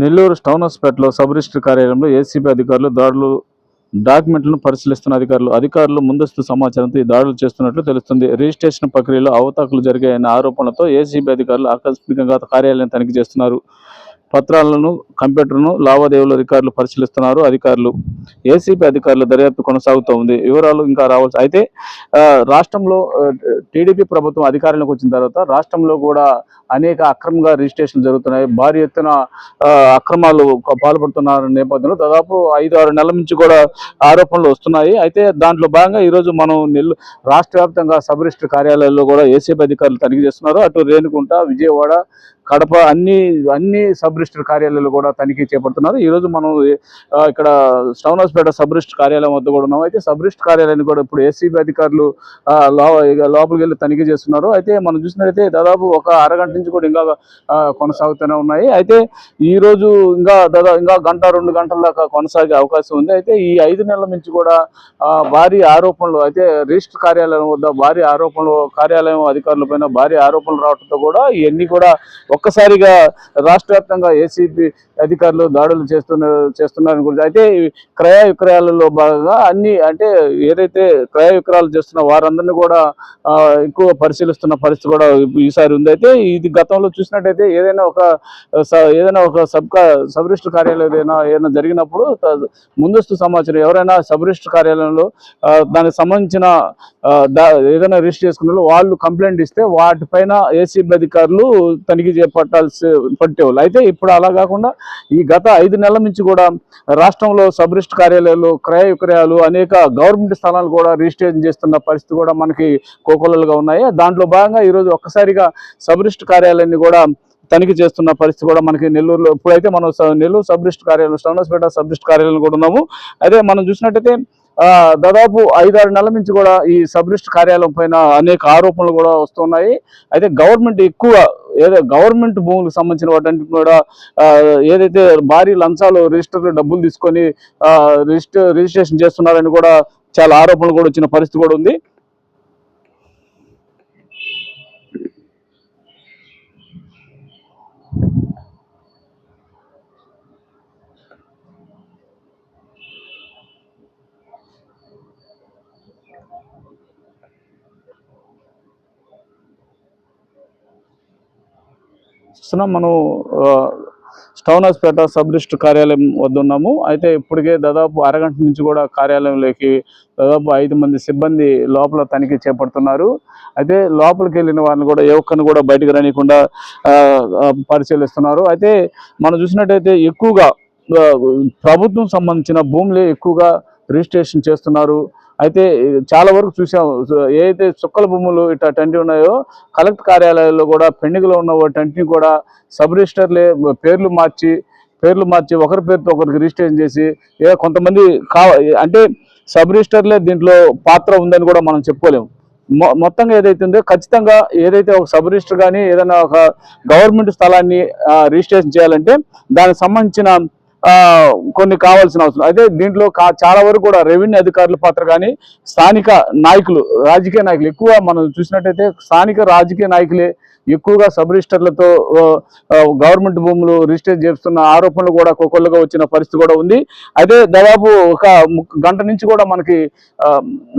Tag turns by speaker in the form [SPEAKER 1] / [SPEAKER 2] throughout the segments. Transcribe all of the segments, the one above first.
[SPEAKER 1] Nellore town హాస్పిటల్లో sub register కార్యాలయంలో ACB అధికారులు దాడులు డాక్యుమెంట్లను పరిశీలిస్తున్న అధికారులు అధికారులు ముందస్తు సమాచారంతో ఈ దాడులు చేస్తున్నట్లు తెలుస్తుంది. రిజిస్ట్రేషన్ ప్రక్రియలో అవతాకులు జరిగాయన్న ఆరోపణలతో ఏసీబీ అధికారులు ఆకస్మికంగా కార్యాలయం తనిఖీ చేస్తున్నారు. పత్రాలను కంప్యూటర్ను లావాదేవీల రికార్డులు పరిశీలిస్తున్నారు అధికారులు. ఏసీబీ అధికారుల దర్యాప్తు కొనసాగుతూ ఉంది. వివరాలు ఇంకా రావాల్సి అయితే రాష్ట్రంలో టీడీపీ ప్రభుత్వం అధికారంలోకి వచ్చిన తర్వాత రాష్ట్రంలో కూడా అనేక అక్రమంగా రిజిస్ట్రేషన్ జరుగుతున్నాయి. భారీ ఎత్తున అక్రమాలు పాల్పడుతున్న నేపథ్యంలో దాదాపు ఐదు ఆరు నెలల నుంచి కూడా ఆరోపణలు వస్తున్నాయి. అయితే దాంట్లో భాగంగా ఈరోజు మనం నెల్లు రాష్ట్ర వ్యాప్తంగా సబ్ రిజిస్టర్ కార్యాలయాల్లో కూడా ఏసీబీ అధికారులు తనిఖీ చేస్తున్నారు. అటు రేణుకుంట విజయవాడ కడప అన్ని అన్ని సబ్ రిజిస్టర్ కార్యాలయాలు కూడా తనిఖీ చేపడుతున్నారు. ఈ రోజు మనం ఇక్కడ టౌన్ సబ్ రిజిస్టర్ కార్యాలయం వద్ద కూడా ఉన్నాం. అయితే సబ్ రిజిస్టర్ కార్యాలయాన్ని కూడా ఇప్పుడు ఏసీబీ అధికారులు లోపలికి వెళ్ళి తనిఖీ చేస్తున్నారు. అయితే మనం చూసినట్లయితే దాదాపు ఒక అరగంట నుంచి కూడా ఇంకా కొనసాగుతూనే ఉన్నాయి. అయితే ఈరోజు ఇంకా దాదాపు ఇంకా గంట రెండు గంటల దాకా కొనసాగే అవకాశం ఉంది. అయితే ఈ ఐదు నెలల నుంచి కూడా భారీ ఆరోపణలు అయితే రిజిస్టర్ కార్యాలయం వద్ద భారీ ఆరోపణలు కార్యాలయం అధికారుల పైన భారీ ఆరోపణలు రావడంతో కూడా ఇవన్నీ కూడా ఒక్కసారిగా రాష్ట్ర వ్యాప్తంగా ఏసీబీ అధికారులు దాడులు చేస్తున్నారు చేస్తున్నారని గురించి. అయితే క్రయ విక్రయాలలో భాగంగా అన్ని అంటే ఏదైతే క్రయ విక్రయాలు చేస్తున్న వారందరినీ కూడా ఎక్కువ పరిశీలిస్తున్న పరిస్థితి కూడా ఈసారి ఉంది. అయితే ఇది గతంలో చూసినట్టయితే ఏదైనా ఒక స- ఏదైనా ఒక సబ్ సబ్ రిజిస్టర్ కార్యాలయం ఏదైనా ఏదైనా జరిగినప్పుడు ముందస్తు సమాచారం ఎవరైనా సబ్ రిజిస్టర్ కార్యాలయంలో దానికి సంబంధించిన ఏదైనా రిజిస్టర్ చేసుకున్న వాళ్ళు వాళ్ళు కంప్లైంట్ ఇస్తే వాటిపైన ఏసీబీ అధికారులు తనిఖీ చేపట్టాల్సి పట్టేవాళ్ళు అయితే ఇప్పుడు అలా కాకుండా ఈ గత ఐదు నెలల నుంచి కూడా రాష్ట్రంలో సబ్ రిజిస్టర్ కార్యాలయాలు క్రయ విక్రయాలు అనేక గవర్నమెంట్ స్థలాలు కూడా రిజిస్ట్రేషన్ చేస్తున్న పరిస్థితి కూడా మనకి కోకొల్లలుగా ఉన్నాయి. దాంట్లో భాగంగా ఈరోజు ఒక్కసారిగా సబ్ రిజిస్టర్ కార్యాలయాన్ని కూడా తనిఖీ చేస్తున్న పరిస్థితి కూడా మనకి నెల్లూరులో ఇప్పుడైతే మనం నెల్లూరు సబ్ రిజిస్టర్ కార్యాలయం స్టౌనస్పేట సబ్ రిజిస్టర్ కార్యాలయం కూడా ఉన్నాము. అదే మనం చూసినట్టయితే దాదాపు ఐదారు నెలల నుంచి కూడా ఈ సబ్ రిజిస్టర్ కార్యాలయం పైన అనేక ఆరోపణలు కూడా వస్తున్నాయి. అయితే గవర్నమెంట్ ఎక్కువ ఏదో గవర్నమెంట్ భూములకు సంబంధించిన వాటి కూడా ఏదైతే భారీ లంచాలు రిజిస్టర్ డబ్బులు తీసుకొని రిజిస్టర్ రిజిస్ట్రేషన్ చేస్తున్నారని కూడా చాలా ఆరోపణలు కూడా వచ్చిన పరిస్థితి కూడా ఉంది. చూస్తున్నాం మనం Stonehousepet sub register కార్యాలయం వద్ద ఉన్నాము. అయితే ఇప్పటికే దాదాపు అరగంట నుంచి కూడా కార్యాలయంలోకి దాదాపు ఐదు మంది సిబ్బంది లోపల తనిఖీ చేపడుతున్నారు. అయితే లోపలికి వెళ్ళిన వారిని కూడా ఏ ఒక్కరిని కూడా బయటకు రానియకుండా పరిశీలిస్తున్నారు. అయితే మనం చూసినట్టయితే ఎక్కువగా ప్రభుత్వం సంబంధించిన భూములే ఎక్కువగా రిజిస్ట్రేషన్ చేస్తున్నారు. అయితే చాలా వరకు చూసాం. ఏదైతే చుక్కల భూములు ఇట్లా టంటి ఉన్నాయో కలెక్టర్ కార్యాలయాల్లో కూడా పెండింగ్లో ఉన్న వాటంటిని కూడా సబ్ రిజిస్టర్లే పేర్లు మార్చి పేర్లు మార్చి ఒకరి పేరుతో ఒకరికి రిజిస్ట్రేషన్ చేసి ఏ కొంతమంది కా అంటే సబ్ రిజిస్టర్లే దీంట్లో పాత్ర ఉందని కూడా మనం చెప్పుకోలేము. మొ- మొత్తంగా ఏదైతే ఉందో ఖచ్చితంగా ఏదైతే ఒక సబ్ రిజిస్టర్ కానీ ఏదైనా ఒక గవర్నమెంట్ స్థలాన్ని రిజిస్ట్రేషన్ చేయాలంటే దానికి సంబంధించిన కొన్ని కావాల్సిన అవసరం. అయితే దీంట్లో కా- చాలా వరకు కూడా రెవెన్యూ అధికారుల పాత్ర కానీ స్థానిక నాయకులు రాజకీయ నాయకులు ఎక్కువ మనం చూసినట్టయితే స్థానిక రాజకీయ నాయకులే ఎక్కువగా సబ్ రిజిస్టర్లతో గవర్నమెంట్ భూములు రిజిస్టర్ చేస్తున్న ఆరోపణలు కూడా కొకొల్లగా వచ్చిన పరిస్థితి కూడా ఉంది. అయితే దాదాపు ఒక గంట నుంచి కూడా మనకి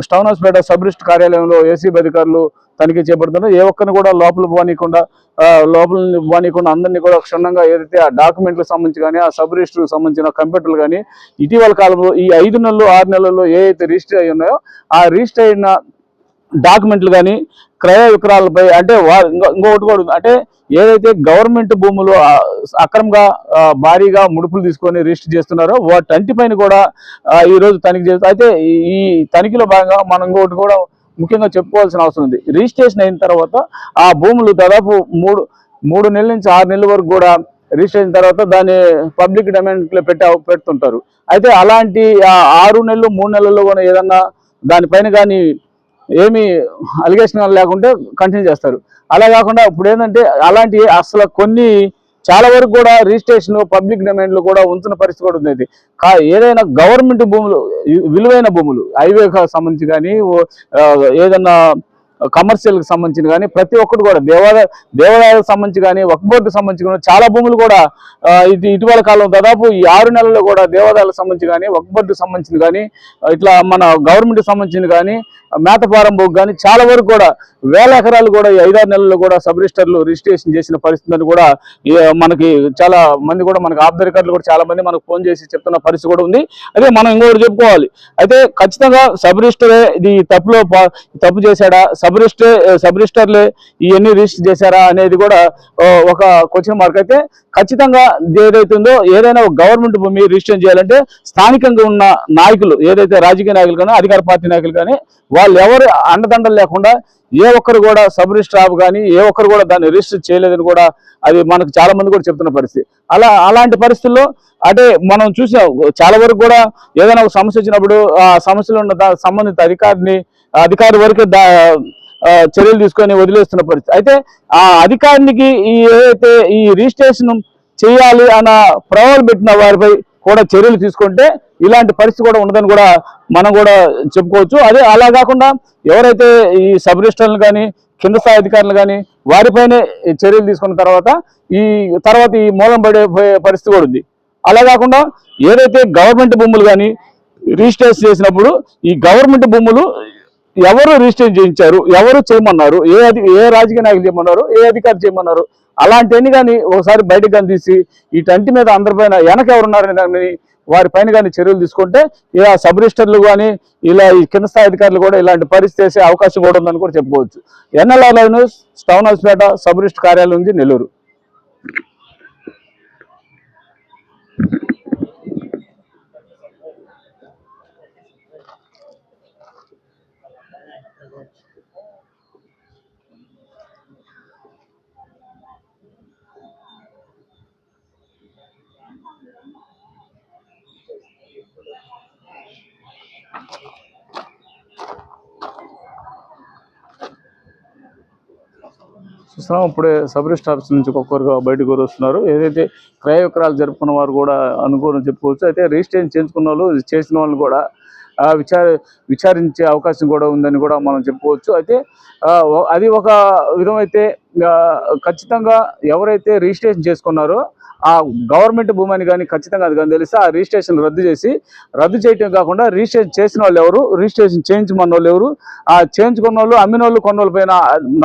[SPEAKER 1] Stonehousepet sub register కార్యాలయంలో ఏసీబీ అధికారులు తనిఖీ చేపడుతున్నారు. ఏ ఒక్కరిని కూడా లోపల పోనీయకుండా లోపల పోనీయకుండా అందరినీ కూడా క్షుణ్ణంగా ఏదైతే ఆ డాక్యుమెంట్లకు సంబంధించి కానీ ఆ సబ్ రిజిస్టర్కి సంబంధించిన కంప్యూటర్లు కానీ ఇటీవల కాలంలో ఈ ఐదు నెలలు ఆరు నెలల్లో ఏ అయితే రిజిస్టర్ అయి ఉన్నాయో ఆ రిజిస్టర్ అయిన డాక్యుమెంట్లు కానీ క్రయ విక్రయాలపై అంటే ఇంకొకటి కూడా ఉంది. అంటే ఏదైతే గవర్నమెంట్ భూములు అక్రమంగా భారీగా ముడుపులు తీసుకొని రిజిస్టర్ చేస్తున్నారో వాటంటి పైన కూడా ఈరోజు ఈ రోజు తనిఖీ చేస్తారు అయితే ఈ- ఈ తనిఖీలో భాగంగా మనం ఇంకొకటి కూడా ముఖ్యంగా చెప్పుకోవాల్సిన అవసరం ఉంది. రిజిస్ట్రేషన్ అయిన తర్వాత ఆ భూములు దాదాపు మూడు మూడు నెలల నుంచి ఆరు నెలల వరకు కూడా రిజిస్ట్రేషన్ తర్వాత దాన్ని పబ్లిక్ డొమైన్లో పెట్టే పెడుతుంటారు. అయితే అలాంటి ఆరు నెలలు మూడు నెలల్లో కూడా ఏదన్నా దానిపైన కానీ ఏమి అలిగేషన్ లేకుంటే కంటిన్యూ చేస్తారు. అలా కాకుండా ఇప్పుడు ఏంటంటే అలాంటి అసలు కొన్ని చాలా వరకు కూడా రిజిస్ట్రేషన్ పబ్లిక్లో కూడా ఉంచిన పరిస్థితి కూడా ఉంది. కా- ఏదైనా గవర్నమెంట్ భూములు విలువైన భూములు హైవే సంబంధించి కానీ ఏదన్నా కమర్షియల్కి సంబంధించిన కానీ ప్రతి ఒక్కటి కూడా దేవాలయ దేవాలయాలకు సంబంధించి కానీ వక్ బోర్డుకి సంబంధించి కానీ చాలా భూములు కూడా ఇది ఇటీవల కాలం దాదాపు ఈ ఆరు నెలల్లో కూడా దేవాలయాలకు సంబంధించి కానీ వక్ బోర్డుకి సంబంధించిన కానీ ఇట్లా మన గవర్నమెంట్కి సంబంధించిన కానీ మేతపారం భూమి కానీ చాలా వరకు కూడా వేల ఎకరాలు కూడా ఈ ఐదారు నెలల్లో కూడా సబ్ రిజిస్టర్లు రిజిస్ట్రేషన్ చేసిన పరిస్థితి కూడా మనకి చాలా మంది కూడా మనకు ఆఫ్ ద రికార్డులు కూడా చాలా మంది మనకు ఫోన్ చేసి చెప్తున్న పరిస్థితి కూడా ఉంది. అదే మనం ఇంకొకటి చెప్పుకోవాలి. అయితే ఖచ్చితంగా సబ్ రిజిస్టరే ఇది తప్పులో తప్పు చేశాడా? సబ్ రిజిస్టర్ సబ్ రిజిస్టర్లే ఇవన్నీ రిజిస్టర్ చేశారా అనేది కూడా ఒక క్వశ్చన్ మార్క్ అయితే ఖచ్చితంగా ఏదైతుందో ఉందో ఏదైనా గవర్నమెంట్ భూమి రిజిస్టర్ చేయాలంటే స్థానికంగా ఉన్న నాయకులు ఏదైతే రాజకీయ నాయకులు కానీ అధికార పార్టీ నాయకులు కానీ వాళ్ళు ఎవరు అండదండలు లేకుండా ఏ ఒక్కరు కూడా సబ్ రిజిస్టర్ ఆఫ్ కానీ ఏ ఒక్కరు కూడా దాన్ని రిజిస్టర్ చేయలేదని కూడా అది మనకు చాలా మంది కూడా చెప్తున్న పరిస్థితి. అలా అలాంటి పరిస్థితుల్లో అంటే మనం చూసాం చాలా వరకు కూడా ఏదైనా ఒక సమస్య వచ్చినప్పుడు ఆ సమస్యలో ఉన్న సంబంధిత అధికారిని అధికారి వరకే చర్యలు తీసుకొని వదిలేస్తున్న పరిస్థితి. అయితే ఆ అధికారికి ఈ ఏదైతే ఈ రిజిస్ట్రేషన్ చేయాలి అన్న ప్రవాలు పెట్టిన వారిపై కూడా చర్యలు తీసుకుంటే ఇలాంటి పరిస్థితి కూడా ఉండదని కూడా మనం కూడా చెప్పుకోవచ్చు. అదే అలా కాకుండా ఎవరైతే ఈ సబ్ రిజిస్టర్లు కానీ కింద స్థాయి అధికారులు కానీ వారిపైనే చర్యలు తీసుకున్న తర్వాత ఈ తర్వాత ఈ మూలం పడే పరిస్థితి కూడా ఉంది. అలా కాకుండా ఏదైతే గవర్నమెంట్ భూములు కానీ రిజిస్ట్రేషన్ చేసినప్పుడు ఈ గవర్నమెంట్ భూములు ఎవరు రిజిస్టర్ చేయించారు? ఎవరు చేయమన్నారు? ఏ అధి ఏ రాజకీయ నాయకులు చేయమన్నారు? ఏ అధికారి చేయమన్నారు? అలాంటివన్నీ కానీ ఒకసారి బయటకు కానీ తీసి ఈ మీద అందరిపైన వెనక ఎవరున్నారని దాన్ని వారి పైన కానీ చర్యలు తీసుకుంటే ఇలా సబ్ రిజిస్టర్లు కానీ ఇలా ఈ కింద స్థాయి అధికారులు కూడా ఇలాంటి పరిస్థితి చేసే అవకాశం కూడా ఉందని కూడా చెప్పుకోవచ్చు. NLR news Stonehousepet sub registrar కార్యాలయం ఉంది నెల్లూరు. చూస్తున్నాం. ఇప్పుడే సబ్ రిజిస్టర్ ఆఫీస్ నుంచి ఒక్కొక్కరుగా బయటకు వస్తున్నారు. ఏదైతే క్రయ విక్రయాలు జరుపుకున్న వారు కూడా అనుకోని చెప్పుకోవచ్చు. అయితే రిజిస్ట్రేషన్ చేయించుకున్న వాళ్ళు చేసిన వాళ్ళు కూడా విచార విచారించే అవకాశం కూడా ఉందని కూడా మనం చెప్పుకోవచ్చు. అయితే అది ఒక విధమైతే ఖచ్చితంగా ఎవరైతే రిజిస్ట్రేషన్ చేసుకున్నారో ఆ గవర్నమెంట్ భూమి అని కానీ ఖచ్చితంగా అది కానీ తెలిస్తే ఆ రిజిస్ట్రేషన్ రద్దు చేసి రద్దు చేయటం కాకుండా రిజిస్ట్రేషన్ చేసిన వాళ్ళు ఎవరు? రిజిస్ట్రేషన్ చేయించమన్న వాళ్ళు ఎవరు? ఆ చేయించుకున్న వాళ్ళు అమ్మిన వాళ్ళు కొన్న వాళ్ళ పైన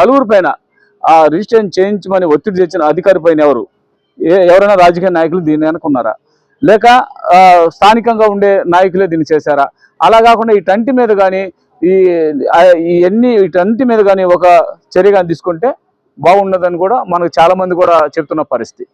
[SPEAKER 1] నలుగురు పైన ఆ రిజిస్ట్రేషన్ చేయించమని ఒత్తిడి తెచ్చిన అధికారి పైన ఎవరు? ఏ ఎవరైనా రాజకీయ నాయకులు దీన్ని అనుకున్నారా? లేక స్థానికంగా ఉండే నాయకులే దీన్ని చేశారా? అలా కాకుండా ఈ టంటి మీద కానీ ఈ ఇవన్నీ ఈ టంటి మీద కానీ ఒక చర్య కానీ తీసుకుంటే బాగున్నదని కూడా మనకు చాలామంది కూడా చెప్తున్న పరిస్థితి.